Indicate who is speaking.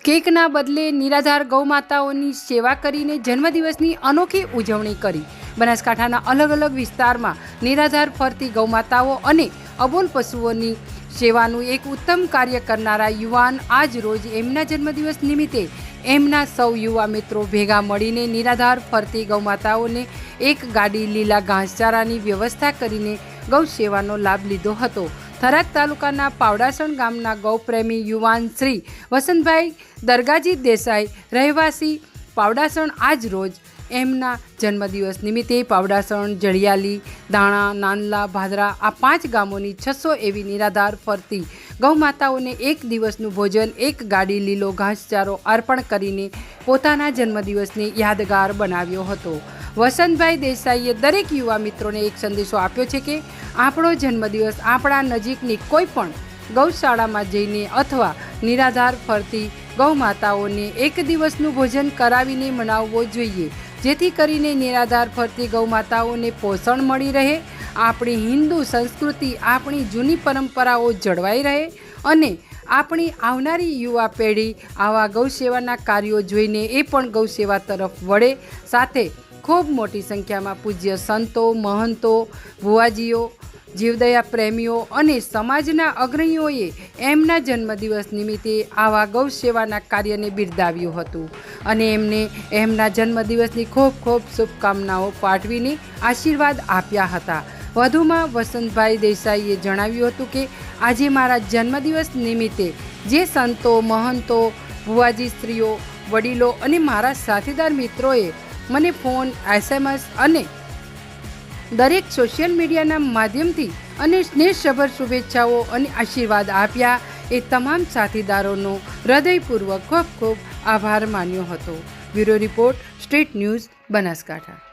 Speaker 1: કેકના બદલે નિરાધાર ગૌમાતાઓની સેવા કરીને જન્મદિવસની અનોખી ઉજવણી કરી. બનાસકાંઠાના અલગ અલગ વિસ્તારમાં નિરાધાર ફરતી ગૌમાતાઓ અને અબોલ પશુઓની સેવાનું એક ઉત્તમ કાર્ય કરનારા યુવાન આજ રોજ એમના જન્મદિવસ નિમિત્તે એમના સૌ યુવા મિત્રો ભેગા મળીને નિરાધાર ફરતી ગૌમાતાઓને એક ગાડી લીલા ઘાસચારાની વ્યવસ્થા કરીને ગૌ સેવાનો લાભ લીધો હતો. થરાદ તાલુકાના પાવડાસણ ગામના ગૌપ્રેમી યુવાન શ્રી વસંતભાઈ દરગાજી દેસાઈ રહેવાસી પાવડાસણ આજ રોજ એમના જન્મદિવસ નિમિત્તે પાવડાસણ, જડિયાલી, દાણા, નાનલા, ભાદરા આ પાંચ ગામોની છસો એવી નિરાધાર ફરતી ગૌમાતાઓને એક દિવસનું ભોજન, એક ગાડી લીલો ઘાસચારો અર્પણ કરીને પોતાના જન્મદિવસને યાદગાર બનાવ્યો હતો. વસંતભાઈ દેસાઈએ દરેક યુવા મિત્રોને એક સંદેશો આપ્યો છે કે આપણો જન્મદિવસ આપણા નજીકની કોઈ પણ ગૌશાળામાં જઈને અથવા નિરાધાર ફરતી ગૌમાતાઓને એક દિવસનું ભોજન કરાવીને મનાવવો જોઈએ. જેથી કરીને નિરાધાર ફરતી ગૌમાતાઓને પોષણ મળી રહે, આપણી હિન્દુ સંસ્કૃતિ આપણી જૂની પરંપરાઓ જળવાઈ રહે અને આપણી આવનારી યુવા પેઢી આવા ગૌસેવાના કાર્યો જોઈને એ પણ ગૌસેવા તરફ વળે. સાથે ખૂબ મોટી સંખ્યામાં પૂજ્ય સંતો, મહંતો, ભુવાજીઓ, જીવદયા પ્રેમીઓ અને સમાજના અગ્રણીઓએ એમના જન્મદિવસ નિમિત્તે આવા ગૌ સેવાના કાર્યને બિરદાવ્યું હતું અને એમને એમના જન્મદિવસની ખૂબ ખૂબ શુભકામનાઓ પાઠવીને આશીર્વાદ આપ્યા હતા. વધુમાં વસંતભાઈ દેસાઈએ જણાવ્યું હતું કે, આજે મારા જન્મદિવસ નિમિત્તે જે સંતો, મહંતો, ભુવાજી સ્ત્રીઓ, વડીલો અને મારા સાથીદાર મિત્રોએ મને ફોન, એસએમએસ અને દરેક સોશિયલ મીડિયાના માધ્યમથી અને સ્નેહસભર શુભેચ્છાઓ અને આશીર્વાદ આપ્યા. એ તમામ સાથીદારોનો હૃદયપૂર્વક ખૂબ ખૂબ આભાર માન્યો હતો. Bureau report state news, Banaskantha.